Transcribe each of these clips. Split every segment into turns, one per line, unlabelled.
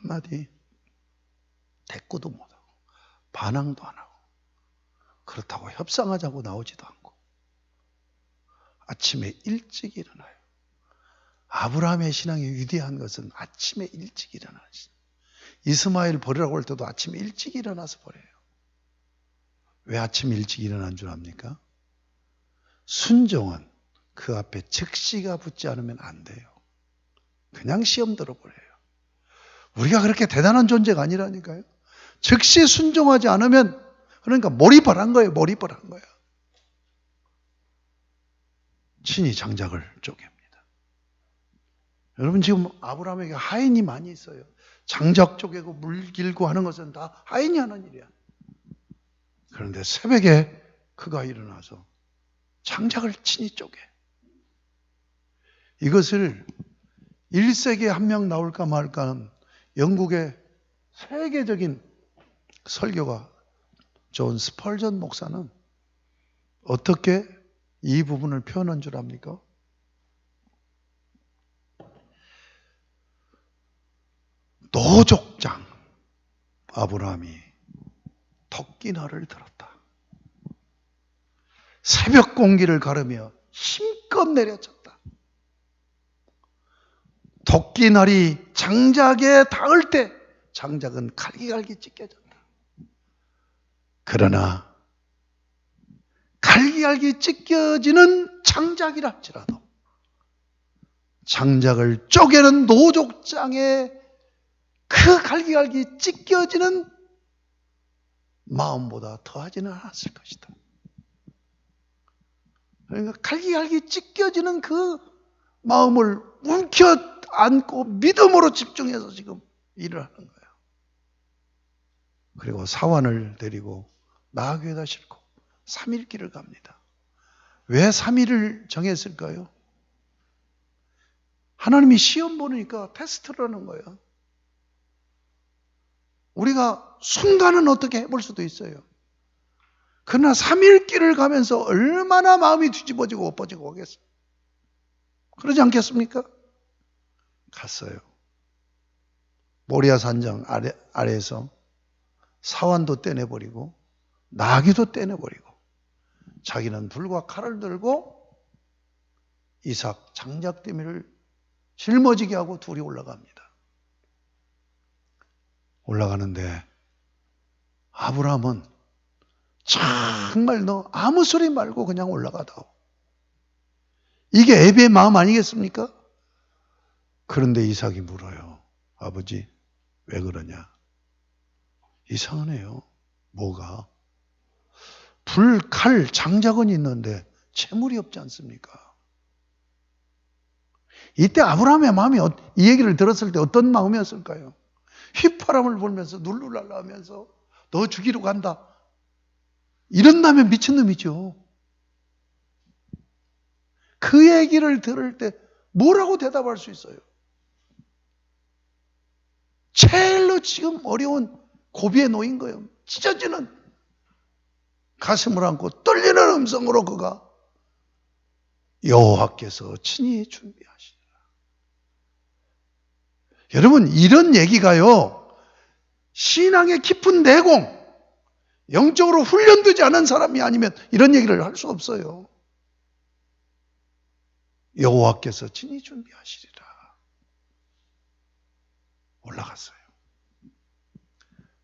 한마디 대꾸도 못하고 반항도 안 하고 그렇다고 협상하자고 나오지도 않고 아침에 일찍 일어나요. 아브라함의 신앙이 위대한 것은 아침에 일찍 일어나는 신. 이스마엘 버리라고 할 때도 아침에 일찍 일어나서 버려요. 왜 아침 일찍 일어난 줄 압니까? 순종은 그 앞에 즉시가 붙지 않으면 안 돼요. 그냥 시험 들어버려요. 우리가 그렇게 대단한 존재가 아니라니까요. 즉시 순종하지 않으면 그러니까 몰입을 한 거예요. 몰입을 한 거예요. 친히 장작을 쪼갭니다. 여러분 지금 아브라함에게 하인이 많이 있어요. 장작 쪼개고 물 길고 하는 것은 다 하인이 하는 일이야. 그런데 새벽에 그가 일어나서 장작을 친히 쪼개. 이것을 1세기에 한 명 나올까 말까 하는 영국의 세계적인 설교가 존 스펄전 목사는 어떻게 이 부분을 표현한 줄 압니까? 노족장 아브라함이 토끼나를 들었다. 새벽 공기를 가르며 힘껏 내려쳤 다. 토끼날이 장작에 닿을 때 장작은 갈기갈기 찢겨졌다. 그러나 갈기갈기 찢겨지는 장작이라 할지라도 장작을 쪼개는 노족장에 그 갈기갈기 찢겨지는 마음보다 더하지는 않았을 것이다. 그러니까 갈기갈기 찢겨지는 그 마음을 움켜 안고 믿음으로 집중해서 지금 일을 하는 거예요. 그리고 사환을 데리고 나귀에다 싣고 3일 길을 갑니다. 왜 3일을 정했을까요? 하나님이 시험 보니까 테스트라는 거예요. 우리가 순간은 어떻게 해볼 수도 있어요. 그러나 3일 길을 가면서 얼마나 마음이 뒤집어지고 엎어지고 오겠어요. 그러지 않겠습니까? 갔어요. 모리아 산장 아래, 아래에서 사환도 떼내버리고 나귀도 떼내버리고 자기는 불과 칼을 들고 이삭 장작대미를 짊어지게 하고 둘이 올라갑니다. 올라가는데 아브라함은 정말 너 아무 소리 말고 그냥 올라가다오. 이게 애비의 마음 아니겠습니까? 그런데 이삭이 물어요. 아버지, 왜 그러냐? 이상하네요. 뭐가? 불, 칼, 장작은 있는데 채물이 없지 않습니까? 이때 아브라함의 마음이 어, 이 얘기를 들었을 때 어떤 마음이었을까요? 휘파람을 불면서 눌룰랄라 하면서 너 죽이러 간다. 이런다면 미친놈이죠. 그 얘기를 들을 때 뭐라고 대답할 수 있어요? 제일로 지금 어려운 고비에 놓인 거예요. 찢어지는 가슴을 안고 떨리는 음성으로 그가 여호와께서 친히 준비하시리라. 여러분 이런 얘기가요. 신앙의 깊은 내공, 영적으로 훈련되지 않은 사람이 아니면 이런 얘기를 할 수 없어요. 여호와께서 친히 준비하시리라. 올라갔어요.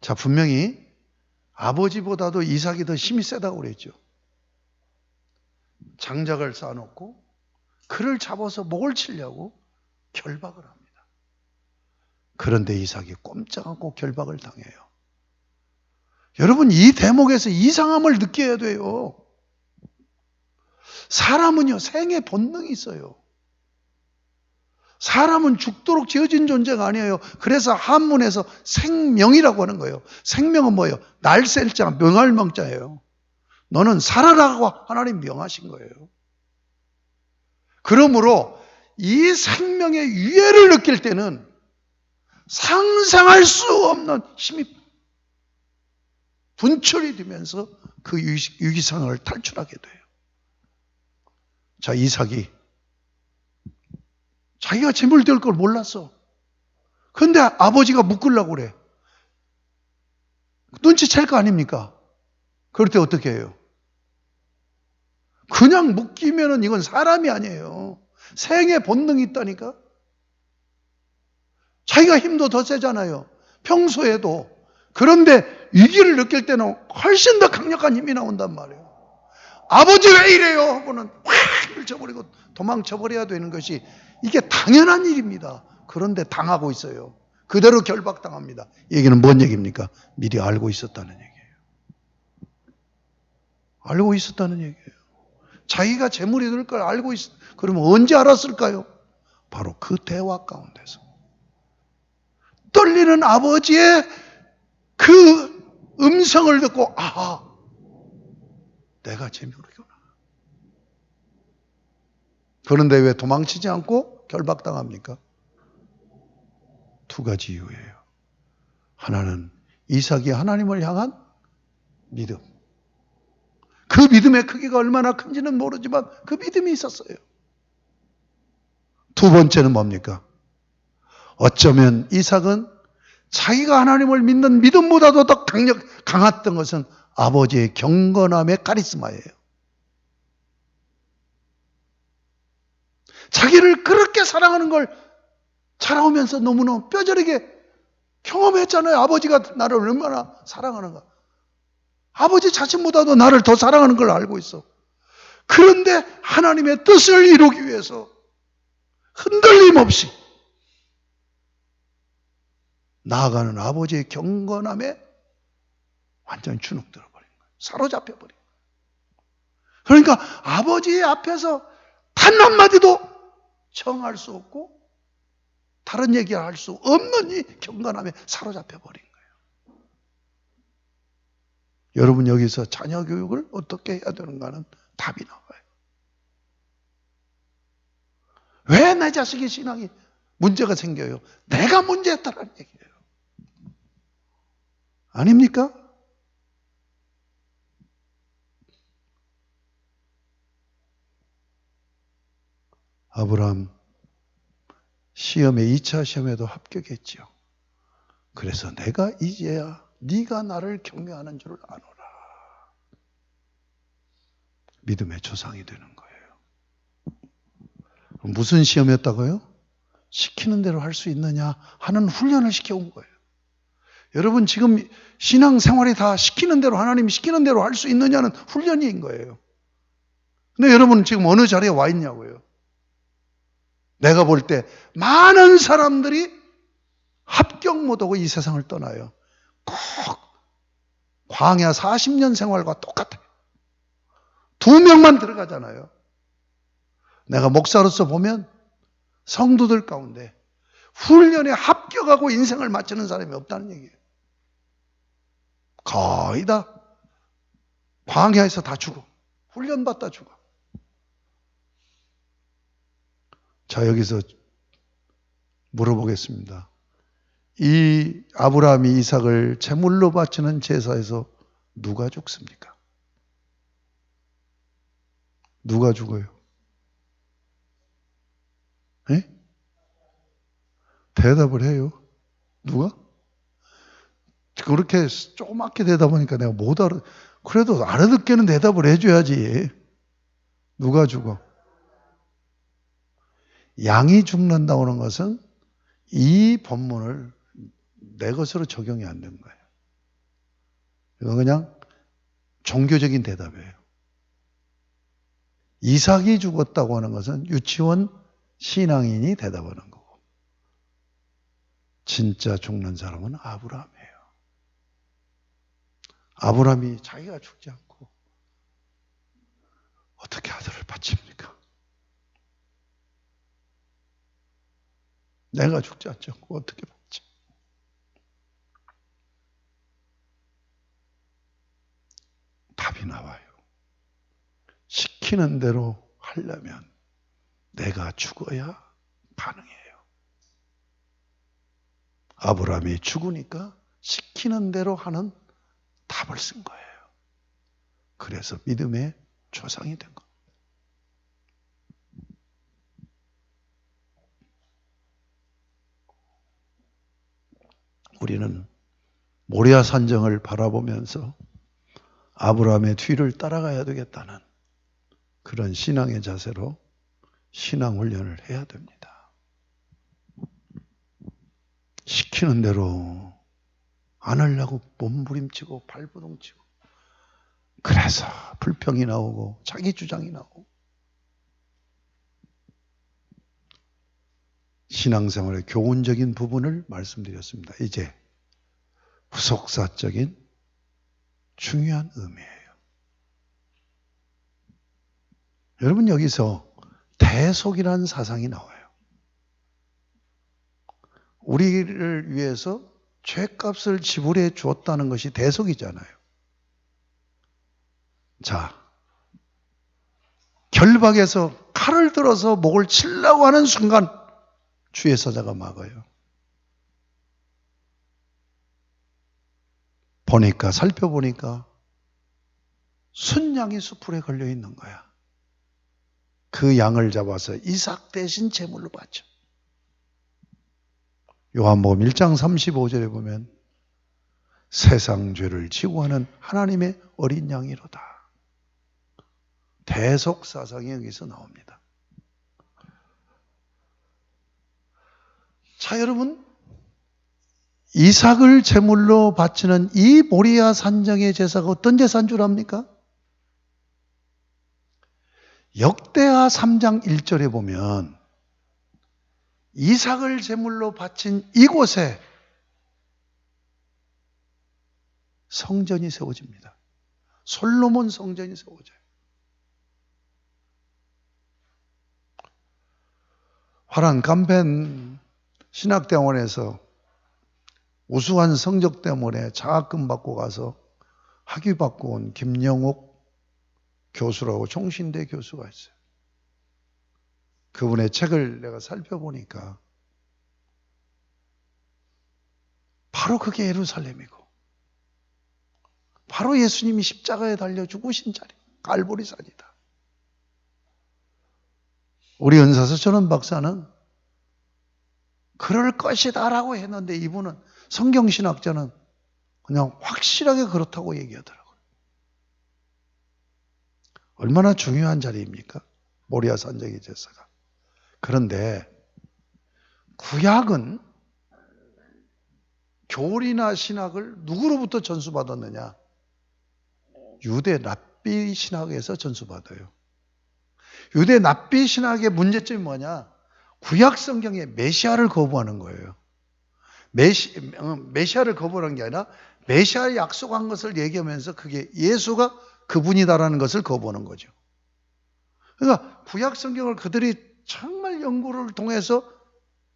자, 분명히 아버지보다도 이삭이 더 힘이 세다고 그랬죠. 장작을 쌓아놓고 그를 잡아서 목을 치려고 결박을 합니다. 그런데 이삭이 꼼짝 않고 결박을 당해요. 여러분, 이 대목에서 이상함을 느껴야 돼요. 사람은요, 생의 본능이 있어요. 사람은 죽도록 지어진 존재가 아니에요. 그래서 한문에서 생명이라고 하는 거예요. 생명은 뭐예요? 날셀 자, 명할 명자예요. 너는 살아라고 하나님 명하신 거예요. 그러므로 이 생명의 유해를 느낄 때는 상상할 수 없는 힘이 분출이 되면서 그 유기상을 탈출하게 돼요. 자, 이삭이 자기가 재물 될 걸 몰랐어. 근데 아버지가 묶으려고 그래. 눈치챌 거 아닙니까? 그럴 때 어떻게 해요? 그냥 묶이면은 이건 사람이 아니에요. 생의 본능이 있다니까? 자기가 힘도 더 세잖아요. 평소에도. 그런데 위기를 느낄 때는 훨씬 더 강력한 힘이 나온단 말이에요. 아버지 왜 이래요? 하고는 확밀 쳐버리고 도망쳐버려야 되는 것이 이게 당연한 일입니다. 그런데 당하고 있어요. 그대로 결박당합니다. 얘기는 뭔 얘기입니까? 미리 알고 있었다는 얘기예요. 알고 있었다는 얘기예요. 자기가 재물이 될 걸 알고 있, 그러면 언제 알았을까요? 바로 그 대화 가운데서. 떨리는 아버지의 그 음성을 듣고, 아하, 내가 재물이구나. 그런데 왜 도망치지 않고 결박당합니까? 두 가지 이유예요. 하나는 이삭이 하나님을 향한 믿음. 그 믿음의 크기가 얼마나 큰지는 모르지만 그 믿음이 있었어요. 두 번째는 뭡니까? 어쩌면 이삭은 자기가 하나님을 믿는 믿음보다도 더 강력, 강했던 것은 아버지의 경건함의 카리스마예요. 자기를 그렇게 사랑하는 걸 자라오면서 너무나 뼈저리게 경험했잖아요. 아버지가 나를 얼마나 사랑하는가. 아버지 자신보다도 나를 더 사랑하는 걸 알고 있어. 그런데 하나님의 뜻을 이루기 위해서 흔들림 없이 나아가는 아버지의 경건함에 완전히 주눅 들어 버린 거예요. 사로잡혀 버린 거예요. 그러니까 아버지 앞에서 단 한마디도 청할 수 없고 다른 얘기를 할 수 없는 이 경건함에 사로잡혀 버린 거예요. 여러분 여기서 자녀 교육을 어떻게 해야 되는가는 답이 나와요. 왜 내 자식의 신앙이 문제가 생겨요? 내가 문제였다는 얘기예요. 아닙니까? 아브라함 시험에 2차 시험에도 합격했지요. 그래서 내가 이제야 네가 나를 경외하는 줄을 아노라. 믿음의 조상이 되는 거예요. 무슨 시험이었다고요? 시키는 대로 할 수 있느냐 하는 훈련을 시켜온 거예요. 여러분 지금 신앙 생활이 다 시키는 대로 하나님이 시키는 대로 할 수 있느냐는 훈련인 거예요. 근데 여러분 지금 어느 자리에 와 있냐고요? 내가 볼 때 많은 사람들이 합격 못하고 이 세상을 떠나요. 꼭 광야 40년 생활과 똑같아요. 두 명만 들어가잖아요. 내가 목사로서 보면 성도들 가운데 훈련에 합격하고 인생을 마치는 사람이 없다는 얘기예요. 거의 다 광야에서 다 죽어. 훈련받다 죽어. 자, 여기서 물어보겠습니다. 이 아브라함이 이삭을 제물로 바치는 제사에서 누가 죽습니까? 누가 죽어요? 예? 대답을 해요. 누가? 그렇게 조그맣게 대답하니까 내가 못 알아. 그래도 알아듣게는 대답을 해줘야지. 누가 죽어? 양이 죽는다고 하는 것은 이 본문을 내 것으로 적용이 안 된 거예요. 이건 그냥 종교적인 대답이에요. 이삭이 죽었다고 하는 것은 유치원 신앙인이 대답하는 거고, 진짜 죽는 사람은 아브라함이에요. 아브라함이 자기가 죽지 않고 어떻게 아들을 바칩니까? 내가 죽지 않죠. 어떻게 받지? 답이 나와요. 시키는 대로 하려면 내가 죽어야 가능해요. 아브라함이 죽으니까 시키는 대로 하는 답을 쓴 거예요. 그래서 믿음의 조상이 된 거예요. 우리는 모리아 산정을 바라보면서 아브라함의 뒤를 따라가야 되겠다는 그런 신앙의 자세로 신앙 훈련을 해야 됩니다. 시키는 대로 안 하려고 몸부림치고 발부동치고 그래서 불평이 나오고 자기 주장이 나오고 신앙생활의 교훈적인 부분을 말씀드렸습니다. 이제 후속사적인 중요한 의미예요. 여러분 여기서 대속이라는 사상이 나와요. 우리를 위해서 죄값을 지불해 주었다는 것이 대속이잖아요. 자, 결박에서 칼을 들어서 목을 치려고 하는 순간 주의 사자가 막아요. 보니까 살펴보니까 순양이 수풀에 걸려 있는 거야. 그 양을 잡아서 이삭 대신 제물로 바쳐. 요한복음 1장 35절에 보면 세상 죄를 지고 하는 하나님의 어린 양이로다. 대속 사상이 여기서 나옵니다. 자, 여러분 이삭을 제물로 바치는 이 모리아 산정의 제사가 어떤 제사인 줄 압니까? 역대하 3장 1절에 보면 이삭을 제물로 바친 이곳에 성전이 세워집니다. 솔로몬 성전이 세워져요. 화란 감펜 신학대원에서 우수한 성적 때문에 장학금 받고 가서 학위 받고 온 김영옥 교수라고 총신대 교수가 있어요. 그분의 책을 내가 살펴보니까 바로 그게 예루살렘이고 바로 예수님이 십자가에 달려 죽으신 자리 갈보리산이다. 우리 은사서 전원 박사는 그럴 것이다라고 했는데 이분은 성경신학자는 그냥 확실하게 그렇다고 얘기하더라고요. 얼마나 중요한 자리입니까? 모리아 산정의 제사가. 그런데 구약은 교리나 신학을 누구로부터 전수받았느냐? 유대 납비 신학에서 전수받아요. 유대 납비 신학의 문제점이 뭐냐? 구약 성경에 메시아를 거부하는 거예요. 메시, 어, 메시아를 거부하는 게 아니라 메시아 약속한 것을 얘기하면서 그게 예수가 그분이다라는 것을 거부하는 거죠. 그러니까 구약 성경을 그들이 정말 연구를 통해서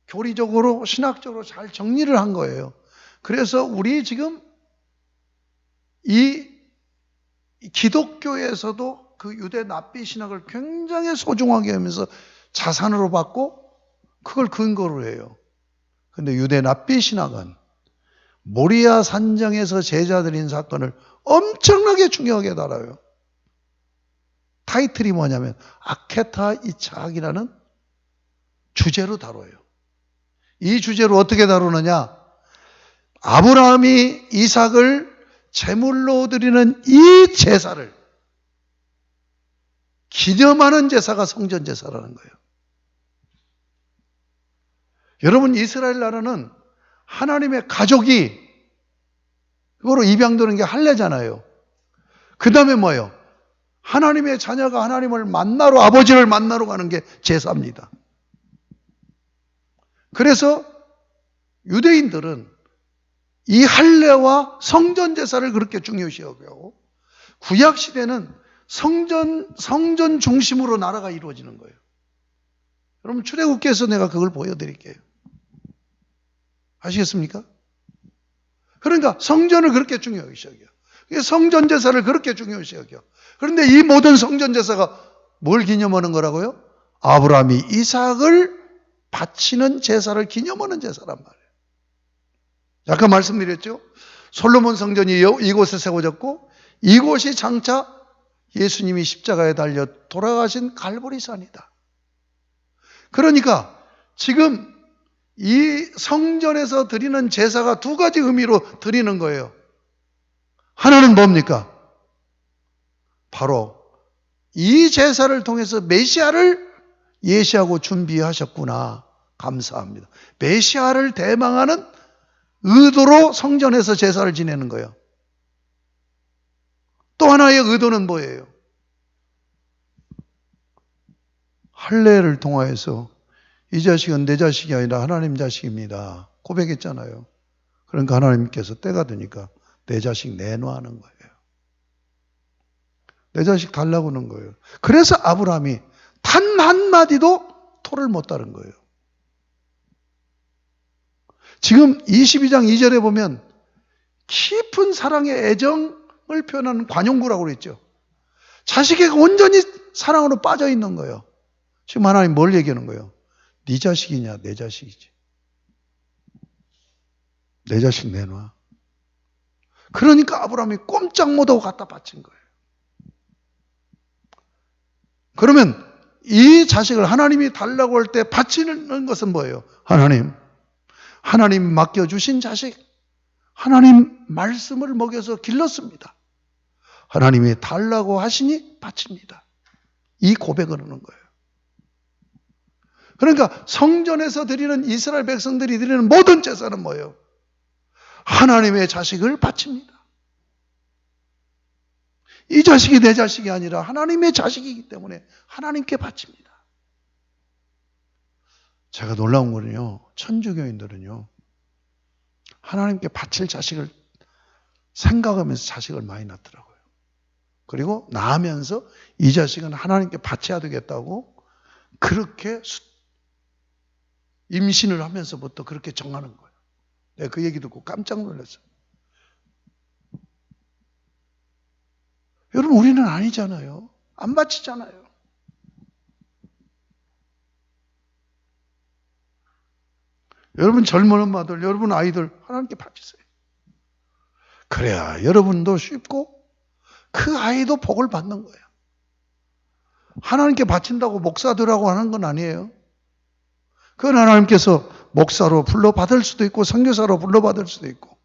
교리적으로 신학적으로 잘 정리를 한 거예요. 그래서 우리 지금 이 기독교에서도 그 유대 납비 신학을 굉장히 소중하게 하면서 자산으로 받고 그걸 근거로 해요. 근데 유대 납비 신학은 모리아 산정에서 제자들인 사건을 엄청나게 중요하게 다뤄요. 타이틀이 뭐냐면 아케타 이착이라는 주제로 다뤄요. 이 주제로 어떻게 다루느냐? 아브라함이 이삭을 제물로 드리는 이 제사를 기념하는 제사가 성전 제사라는 거예요. 여러분 이스라엘 나라는 하나님의 가족이 그거로 입양되는 게 할례잖아요. 그 다음에 뭐예요? 하나님의 자녀가 하나님을 만나러 아버지를 만나러 가는 게 제사입니다. 그래서 유대인들은 이 할례와 성전 제사를 그렇게 중요시 여기고 구약 시대는 성전 성전 중심으로 나라가 이루어지는 거예요. 여러분 출애굽기에서 내가 그걸 보여드릴게요. 아시겠습니까? 그러니까 성전을 그렇게 중요시 여겨. 성전 제사를 그렇게 중요시 여겨. 그런데 이 모든 성전 제사가 뭘 기념하는 거라고요? 아브라함이 이삭을 바치는 제사를 기념하는 제사란 말이에요. 아까 말씀드렸죠? 솔로몬 성전이 이곳에 세워졌고 이곳이 장차 예수님이 십자가에 달려 돌아가신 갈보리산이다. 그러니까 지금 이 성전에서 드리는 제사가 두 가지 의미로 드리는 거예요. 하나는 뭡니까? 바로 이 제사를 통해서 메시아를 예시하고 준비하셨구나. 감사합니다. 메시아를 대망하는 의도로 성전에서 제사를 지내는 거예요. 또 하나의 의도는 뭐예요? 할례를 통하여서 이 자식은 내 자식이 아니라 하나님 자식입니다. 고백했잖아요. 그러니까 하나님께서 때가 되니까 내 자식 내놔하는 거예요. 내 자식 달라고 하는 거예요. 그래서 아브라함이 단 한마디도 토를 못 따른 거예요. 지금 22장 2절에 보면 깊은 사랑의 애정을 표현하는 관용구라고 그랬죠. 자식에게 온전히 사랑으로 빠져 있는 거예요. 지금 하나님 뭘 얘기하는 거예요? 네 자식이냐 내 자식이지. 내 자식 내놔. 그러니까 아브라함이 꼼짝 못하고 갖다 바친 거예요. 그러면 이 자식을 하나님이 달라고 할 때 바치는 것은 뭐예요? 하나님, 하나님 맡겨주신 자식, 하나님 말씀을 먹여서 길렀습니다. 하나님이 달라고 하시니 바칩니다. 이 고백을 하는 거예요. 그러니까 성전에서 드리는 이스라엘 백성들이 드리는 모든 제사는 뭐예요? 하나님의 자식을 바칩니다. 이 자식이 내 자식이 아니라 하나님의 자식이기 때문에 하나님께 바칩니다. 제가 놀라운 거는요, 천주교인들은요, 하나님께 바칠 자식을 생각하면서 자식을 많이 낳더라고요. 그리고 낳으면서 이 자식은 하나님께 바쳐야 되겠다고 그렇게 임신을 하면서부터 그렇게 정하는 거예요. 내가 그 얘기 듣고 깜짝 놀랐어요. 여러분, 우리는 아니잖아요. 안 바치잖아요. 여러분 젊은 엄마들, 여러분 아이들 하나님께 바치세요. 그래야 여러분도 쉽고 그 아이도 복을 받는 거예요. 하나님께 바친다고 목사들하고 하는 건 아니에요. 그건 하나님께서 목사로 불러받을 수도 있고 선교사로 불러받을 수도 있고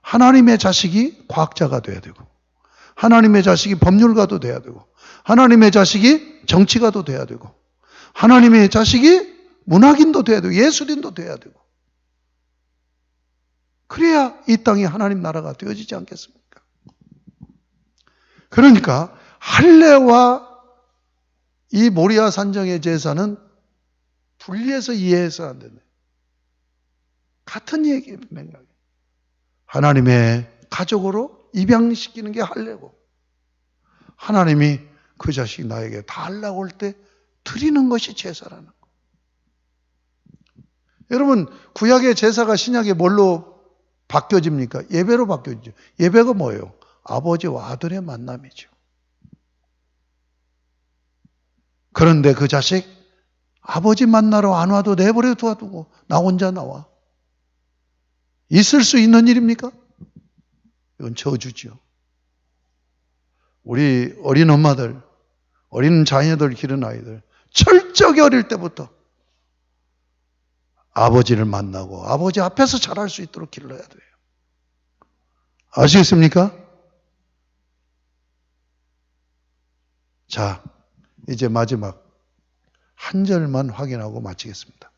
하나님의 자식이 과학자가 돼야 되고 하나님의 자식이 법률가도 돼야 되고 하나님의 자식이 정치가도 돼야 되고 하나님의 자식이 문학인도 돼야 되고 예술인도 돼야 되고 그래야 이 땅이 하나님 나라가 되어지지 않겠습니까? 그러니까 할례와 이 모리아 산정의 제사는 분리해서 이해해서 안 되네. 같은 얘기 맥락이. 하나님의 가족으로 입양시키는 게 할례고 하나님이 그 자식 나에게 달라고 할 때 드리는 것이 제사라는 거. 여러분 구약의 제사가 신약에 뭘로 바뀌어집니까? 예배로 바뀌어지죠. 예배가 뭐예요? 아버지와 아들의 만남이죠. 그런데 그 자식 아버지 만나러 안 와도 내버려 두어두고 나 혼자 나와. 있을 수 있는 일입니까? 이건 저주죠. 우리 어린 엄마들, 어린 자녀들 기른 아이들, 철저히 어릴 때부터 아버지를 만나고 아버지 앞에서 자랄 수 있도록 길러야 돼요. 아시겠습니까? 자, 이제 마지막 한 절만 확인하고 마치겠습니다.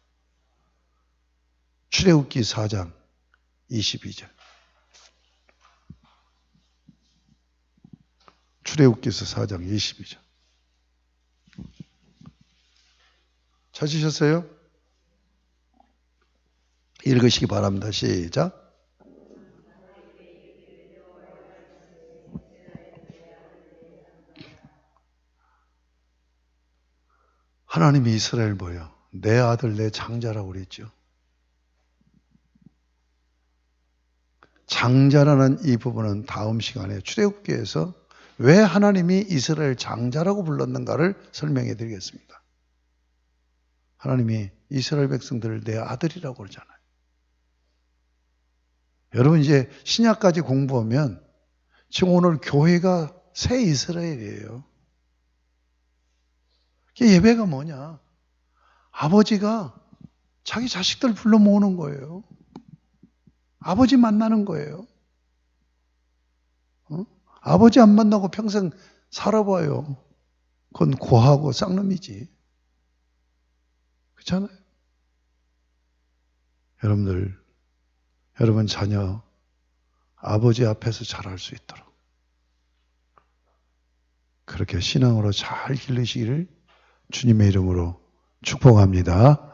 출애굽기 4장 22절. 출애굽기서 4장 22절. 찾으셨어요? 읽으시기 바랍니다. 시작. 하나님이 이스라엘 뭐요? 내 아들 내 장자라고 그랬죠. 장자라는 이 부분은 다음 시간에 출애굽기에서 왜 하나님이 이스라엘 장자라고 불렀는가를 설명해 드리겠습니다. 하나님이 이스라엘 백성들을 내 아들이라고 그러잖아요. 여러분 이제 신약까지 공부하면 지금 오늘 교회가 새 이스라엘이에요. 예배가 뭐냐? 아버지가 자기 자식들 불러 모으는 거예요. 아버지 만나는 거예요. 어? 아버지 안 만나고 평생 살아봐요. 그건 고하고 쌍놈이지. 그렇잖아요. 여러분들, 여러분 자녀 아버지 앞에서 잘할 수 있도록 그렇게 신앙으로 잘 기르시기를 주님의 이름으로 축복합니다.